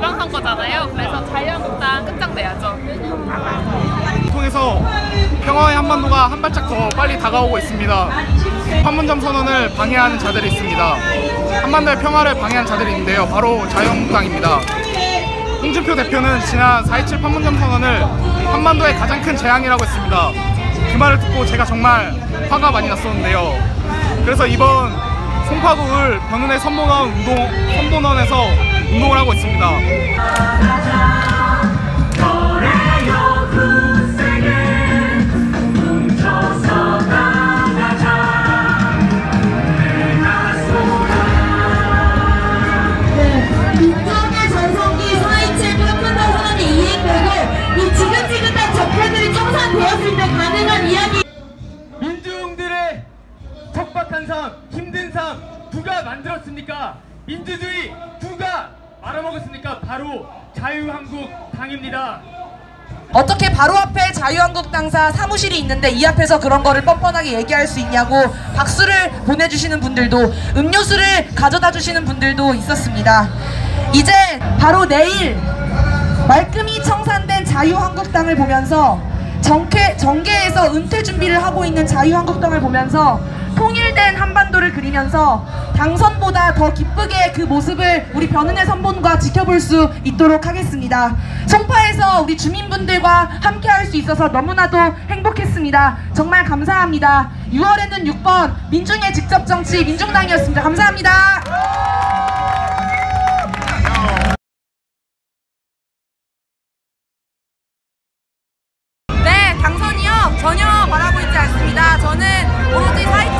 지방선거잖아요. 그래서 자유한국당 끝장내야죠. 통해서 평화의 한반도가 한 발짝 더 빨리 다가오고 있습니다. 판문점 선언을 방해하는 자들이 있습니다. 한반도의 평화를 방해하는 자들이 있는데요. 바로 자유한국당입니다. 홍준표 대표는 지난 4.27 판문점 선언을 한반도의 가장 큰 재앙이라고 했습니다. 그 말을 듣고 제가 정말 화가 많이 났었는데요. 그래서 이번 송파구을 변운의 선봉원 운동 선봉원에서 운동을 하고 있습니다. 민주의 전성기 4.27 판문점 선언이 이행되고 이 지긋지긋한 적폐들이 청산되었을 때 가능한 이야기 민중들의 척박한 삶, 힘든 삶 누가 만들었습니까? 민주주의 누가 말아먹었습니까? 바로 자유한국당입니다. 어떻게 바로 앞에 자유한국당사 사무실이 있는데 이 앞에서 그런 거를 뻔뻔하게 얘기할 수 있냐고 박수를 보내주시는 분들도 음료수를 가져다 주시는 분들도 있었습니다. 이제 바로 내일 말끔히 청산된 자유한국당을 보면서 정계, 정계에서 은퇴 준비를 하고 있는 자유한국당을 보면서 통일된 한반도를 그리면서 당선보다 더 기쁘게 그 모습을 우리 변은혜 선본과 지켜볼 수 있도록 하겠습니다. 송파에서 우리 주민분들과 함께 할 수 있어서 너무나도 행복했습니다. 정말 감사합니다. 6월에는 6번 민중의 직접 정치 민중당이었습니다. 감사합니다. 네, 전혀 바라고 있지 않습니다. 저는 오로지 4.27 판문점 선언이 지지민 이행되고 자유